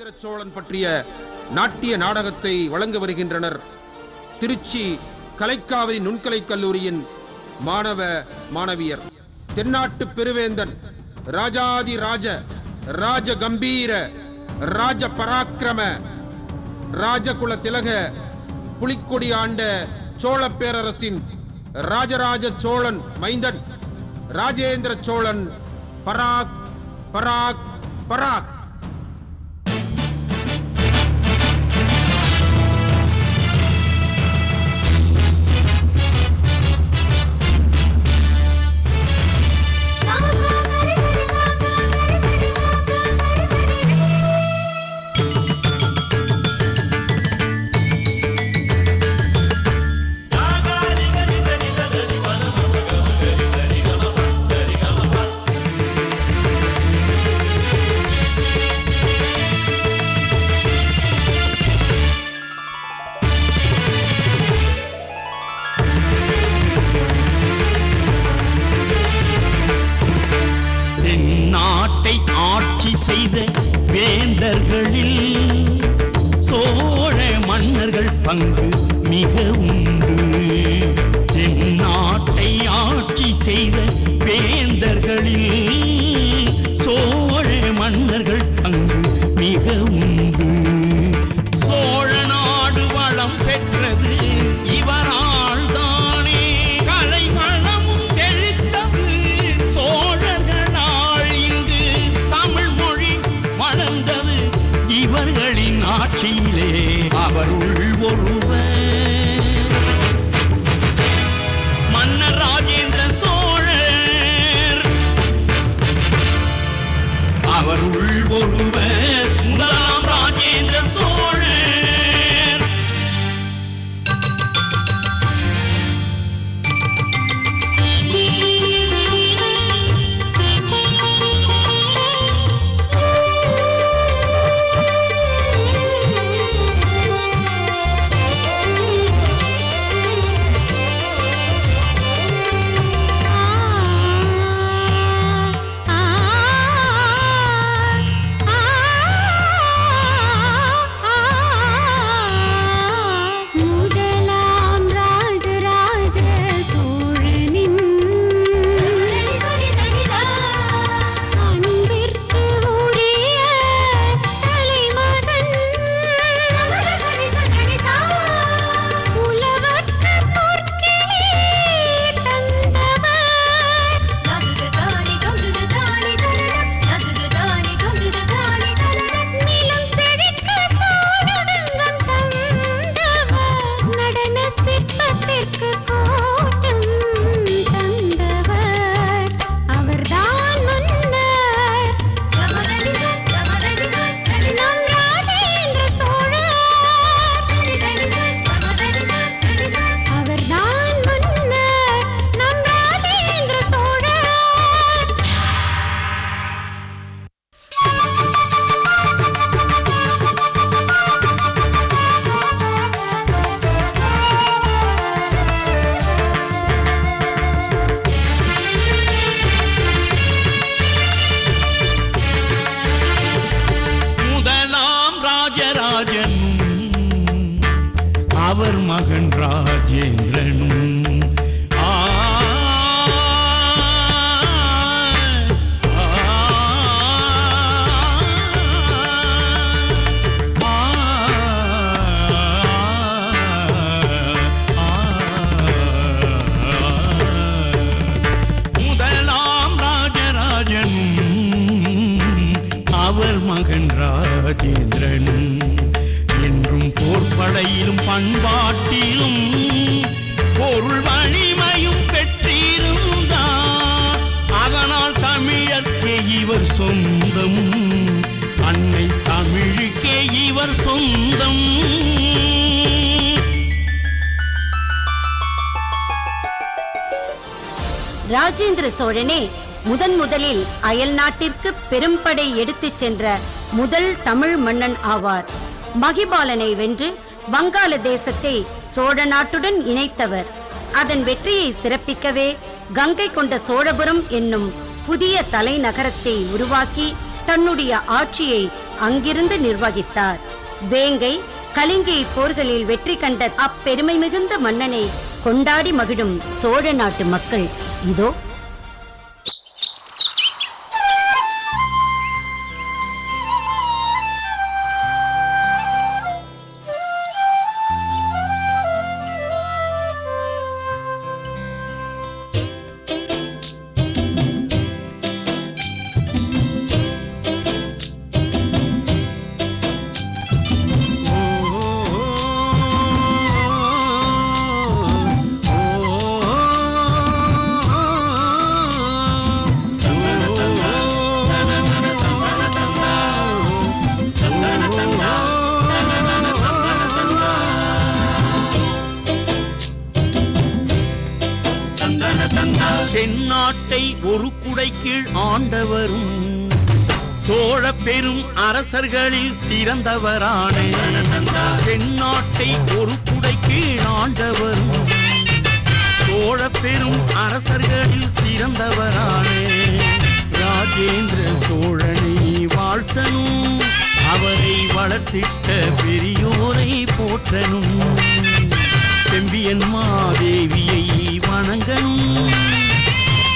ராஜேந்திர சோழன் பற்றிய நாட்டிய நாடகத்தை வழங்க வருகின்றனர். திருச்சி கலைக்காவிரி நுண்கலை கல்லூரியின் மாணவ மாணவியர். தென்னாட்டு பெருவேந்தன் ராஜாதி ராஜ ராஜ கம்பீர ராஜ பராக்கிரம ராஜகுல திலக புலிக்கொடி ஆண்ட சோழ பேரரசின் ராஜராஜ சோழன் மைந்தன் ராஜேந்திர சோழன் பராக் பராக் பராக். அவர் மகன் ராஜேந்திரனும் இவர் சொந்தம். ராஜேந்திர சோழனே முதன் முதலில் அயல் நாட்டிற்கு பெரும்படை எடுத்துச் சென்ற முதல் தமிழ் மன்னன் ஆவார். மகிபாலனை வென்று வங்காள தேசத்தை சோழ நாட்டுடன் இணைத்தவர். அதன் வெற்றியை சிறப்பிக்கவே கங்கை கொண்ட சோழபுரம் என்னும் புதிய தலைநகரத்தை உருவாக்கி தன்னுடைய ஆட்சியை அங்கிருந்து நிர்வகித்தார். வேங்கை கலிங்கை போர்களில் வெற்றி கண்ட அப்பெருமை மிகுந்த மன்னனை கொண்டாடி மகிழும் சோழ நாட்டு மக்கள். இதோ அரசர்களில் சிறந்தவரானே தென்னாட்டை ஒரு குடைக்கு ஆண்டவரும் சோழ பெரும் அரசர்களில் சிறந்தவரானே ராஜேந்திர சோழனை வாழ்த்தனும். அவரை வளர்த்திட்ட பெரியோரை போற்றனும். செம்பியன் மாதேவியை வணங்கனும்.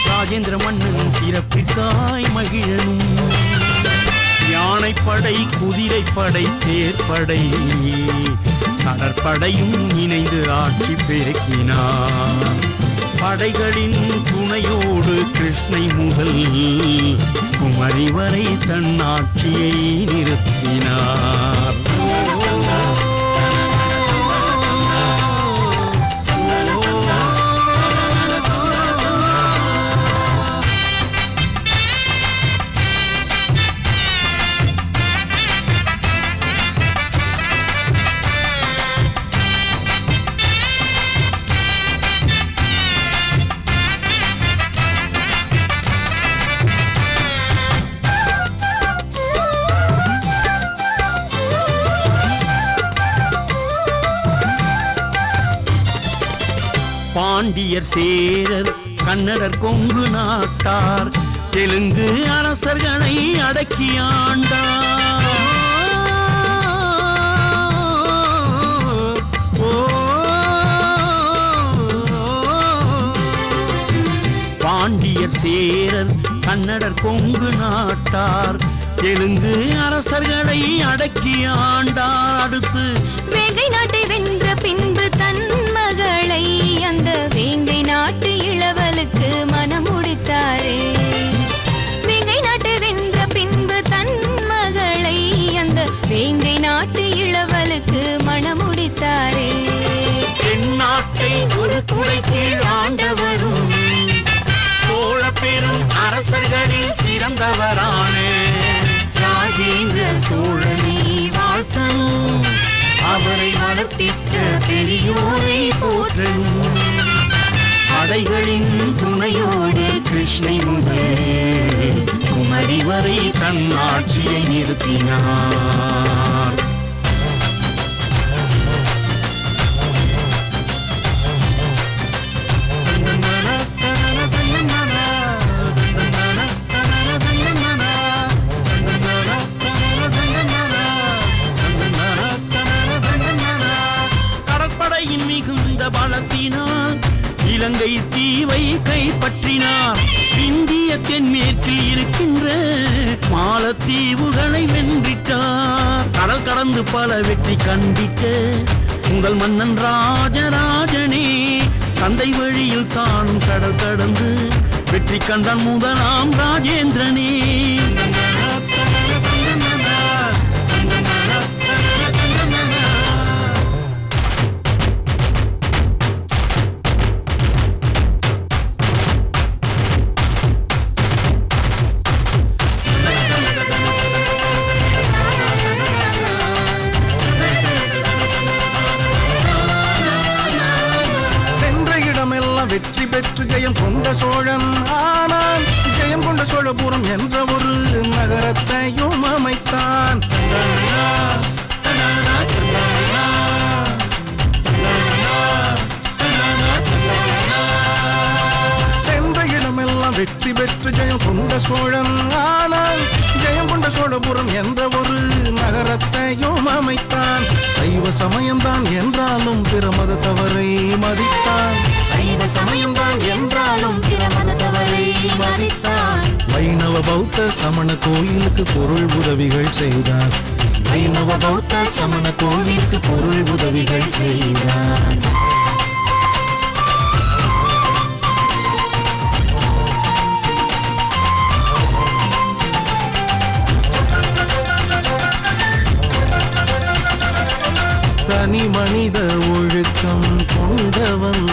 ராஜேந்திர மன்னன் சிறப்பிற்காய் மகிழனும். யானைப்படை குதிரைப்படை தேர்ப்படை. கடற்படையும் இணைந்து ஆட்சி பெருக்கினார். படைகளின் துணையோடு கிருஷ்ணை முதல் குமரி வரை தன் ஆட்சியை நிறுத்தினார். நாட்டார் தெலுங்கு அரசர்களை அடக்கி ஆண்டார். பாண்டியர் சேரர் கன்னடர் கொங்கு நாட்டார். தெலுங்கு அரசர்களை அடக்கி ஆண்டார். அடுத்து வேங்கை நாட்டை வென்ற பின்பு தன் மகளை அந்த வேங்கை நாட்டு இளவலுக்கு மனம் முடித்தாரே வேங்கை நாட்டை வென்ற பின்பு தன் மகளை அந்த வேங்கை நாட்டு இளவலுக்கு மனம் முடித்தாரே தென்னாட்டை ஒரு குடை கீழ் ஆண்டவரும் சோழ பெரும் அரசர்களில் சிறந்தவரானே. ராஜேந்திர சோழனை வாழ்த்தனும் அவரை வளர்த்திட்ட பெரியோரை ஆட்சியை நிறுத்தினார். பல வெற்றி கண்டிக்க உங்கள் மன்னன் ராஜராஜனே சந்தை வழியில் தானும் கடல் கடந்து வெற்றி கண்டான் முதலாம் ராஜேந்திரனே. வெற்றி பெற்று ஜெயம் கொண்ட சோழன் ஆனான் ஜெயம் கொண்ட சோழபுரம் என்ற ஒரு மதத்தையும் அமைத்தான். சைவ சமயம்தான் என்றாலும் பிற மதத்தவரை மதித்தான். சைவ சமயம்தான் என்றாலும் பிற மதத்தவரை மதித்தான். வைணவ பௌத்த சமண கோயிலுக்கு பொருள் உதவிகள் செய்தார். வைணவ பௌத்த சமண கோயிலுக்கு பொருள் உதவிகள் செய்தார். தனி மனித ஒழுக்கம் கொண்டவன்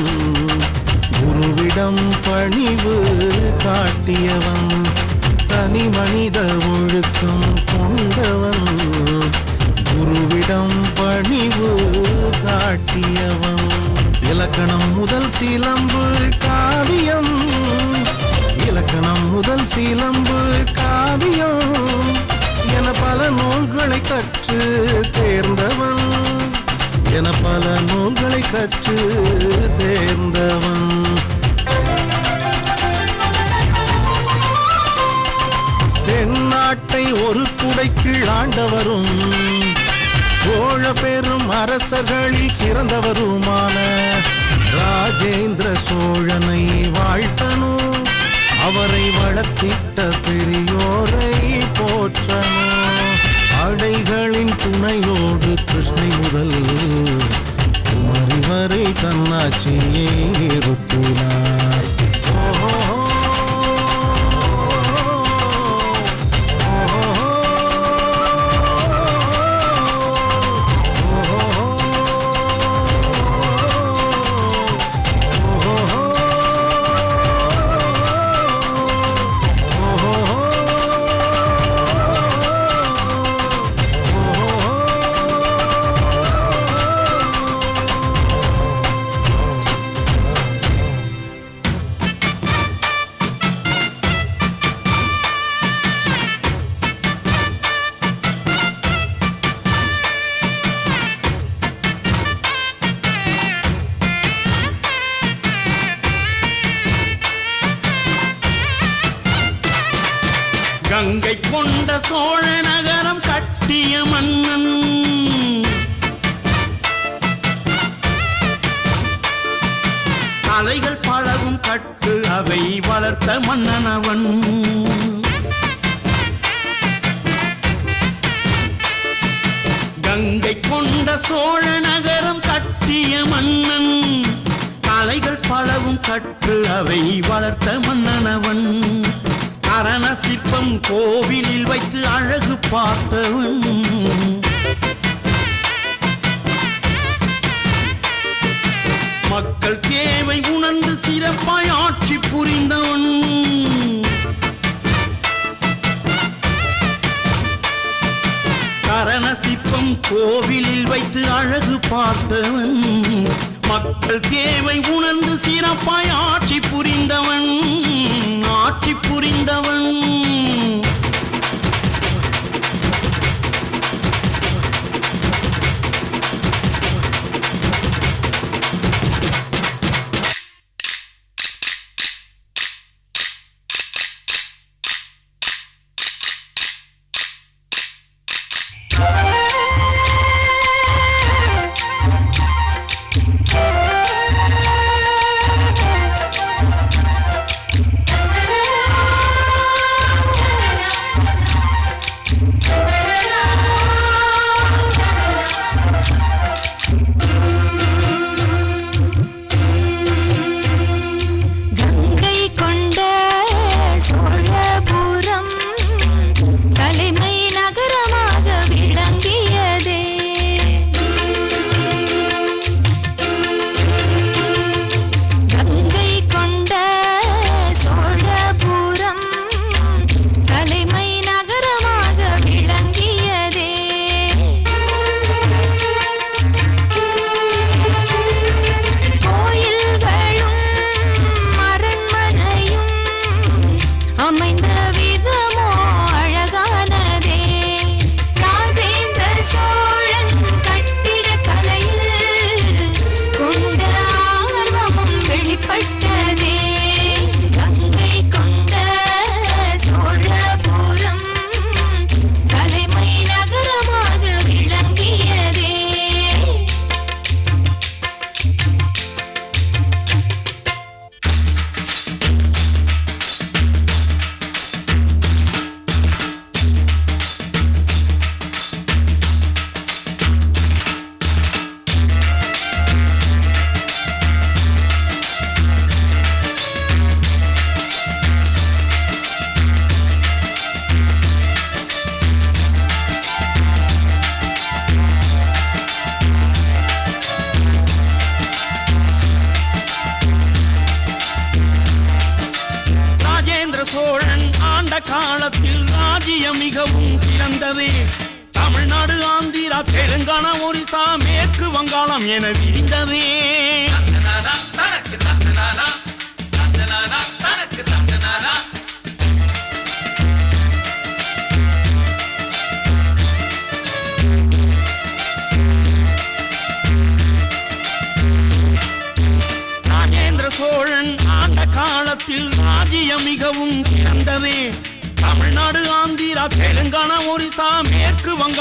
குருவிடம் பணிவு காட்டியவன். தனி மனித ஒழுக்கம் கொண்டவன் குருவிடம் பணிவு காட்டியவன். இலக்கணம் முதல் சிலம்பு காவியம். இலக்கணம் முதல் சிலம்பு காவியம். என பல நூல்களை கற்று தேர்ந்தவன். என பல நூல்களை கற்று தேர்ந்தவன். தென்னாட்டை ஒரு குடைக்குள் ஆண்டவரும் சோழ பெரும் அரசர்களில் சிறந்தவருமான ராஜேந்திர சோழனை வாழ்த்தனும் அவரை வளர்த்திட்ட பெரியோரை போற்றனும் படைகளின் துணையோடு கிருஷ்ணை முதல் குமரி வரை தன்னாட்சியை நிறுத்தினார் பழகும் அவை வளர்த்த மன்னனவன். அரண சிற்பம் கோவிலில் வைத்து அழகு பார்த்தவன். மக்கள் தேவை உணர்ந்து சிறப்பாய் ஆட்சி புரிந்தவன். கரண சிற்பம் கோவிலில் வைத்து அழகு பார்த்தவன். மக்கள் தேவை உணர்ந்து சிறப்பாய் ஆட்சி புரிந்தவன் ஆட்சி புரிந்தவன்.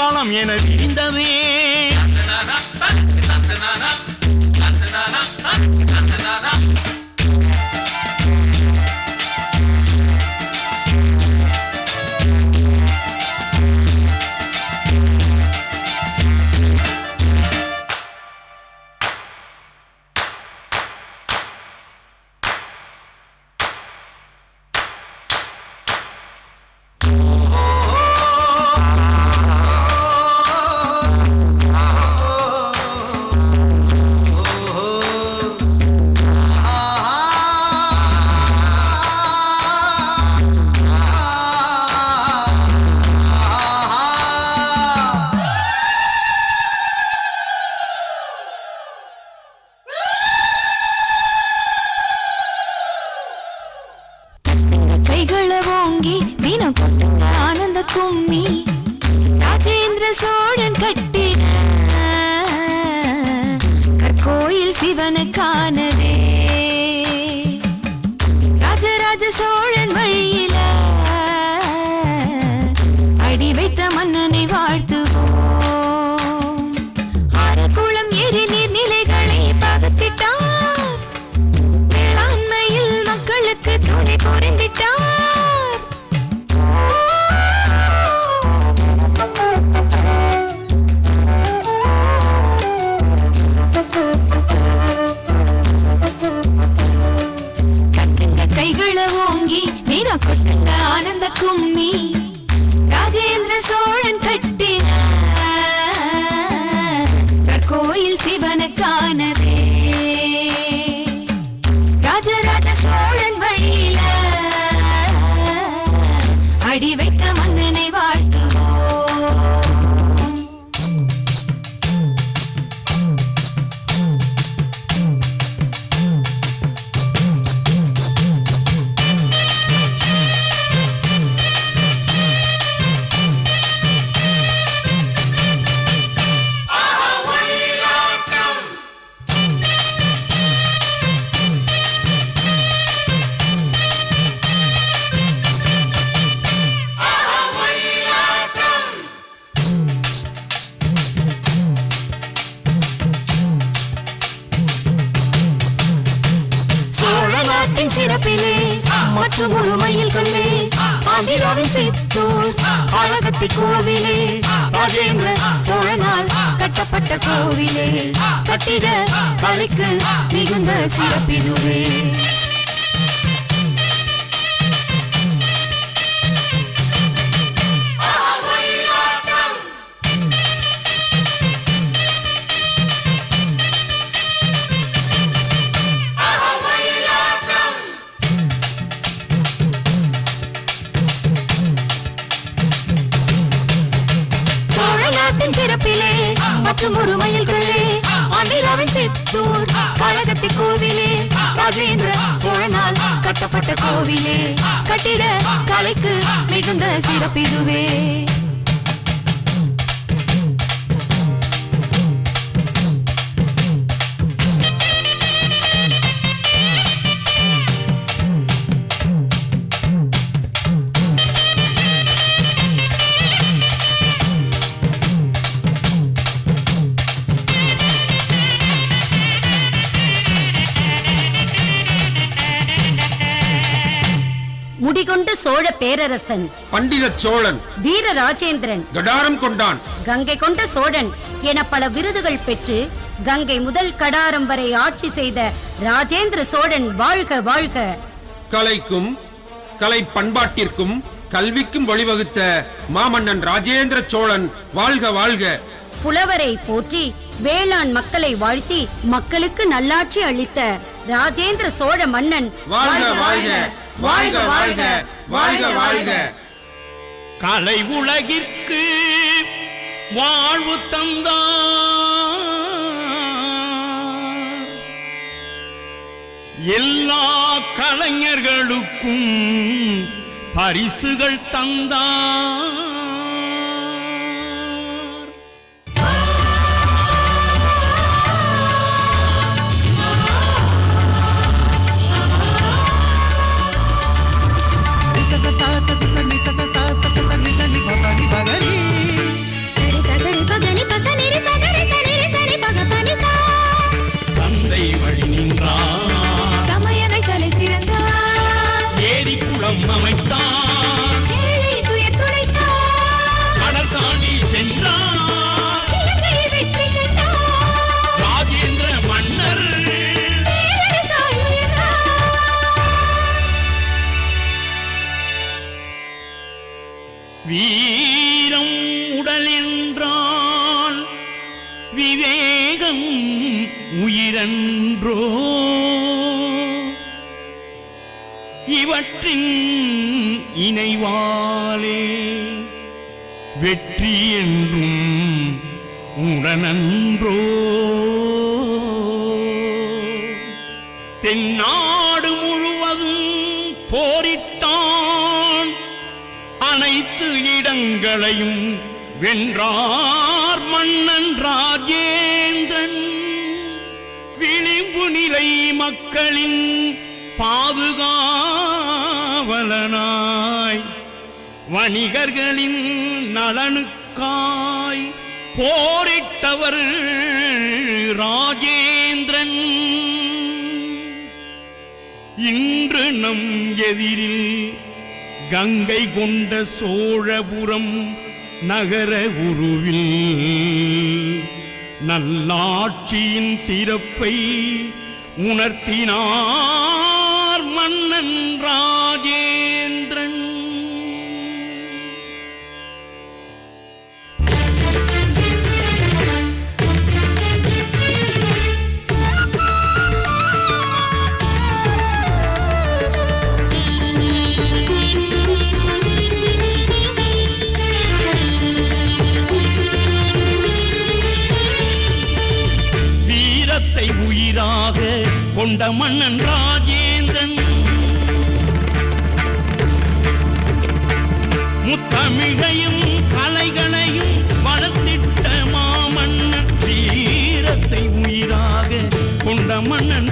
மேற்கு வங்காளம் என விரிந்ததே ஆந்திராவின் சித்தூர் அழகத்தி கோவிலே ராஜேந்திர சோழனால் கட்டப்பட்ட கோவிலே கட்டிட கலைக்கு மிகுந்த சிறப்பிதுவே. கட்டப்பட்ட கோவிலே. கட்டிட கலைக்கு மிகுந்த சிறப்பிதுவே. பேரரசன். பண்டித சோழன். வீர ராஜேந்திரன் கடாரம் கொண்டான். கங்கை கொண்ட சோழன் என பல விருதுகள் பெற்று கங்கை முதல் கடாரம் வரை ஆட்சி செய்த ராஜேந்திர சோழன் வாழ்க வாழ்க. கலைக்கும் கலை பண்பாட்டிற்கும் கல்விக்கும் வழிவகுத்த மாமன்னன் ராஜேந்திர சோழன் வாழ்க வாழ்க. புலவரை போற்றி வேளாண் மக்களை வாழ்த்தி மக்களுக்கு நல்லாட்சி அளித்த ராஜேந்திர சோழ மன்னன் வாழ்க வாழ்க வாழ்க. வாழ்க. வாழ்க வாழ்க. கலை உலகிற்கு வாழ்வு தந்தார். எல்லா கலைஞர்களுக்கும் பரிசுகள் தந்தார். வெற்றி என்றும் உடனன்றோ. தென்னாடு முழுவதும் போரிட்டான். அனைத்து இடங்களையும் வென்றார் மன்னன் ராஜேந்திரன். விளிம்பு நிலை மக்களின் பாதுகாவலனாய். வணிகர்களின் நலனுக்காய் போரிட்டவர் ராஜேந்திரன். இன்று நம் எதிரில் கங்கை கொண்ட சோழபுரம் நகர உருவில் நல்லாட்சியின் சிறப்பை உணர்த்தினார் மன்னன் ராஜே கொண்ட மன்னன் ராஜேந்திரன். முத்தமிழையும் கலைகளையும் வளர்த்திட்ட மாமன்னன் வீரத்தை உயிராக கொண்ட மன்னன்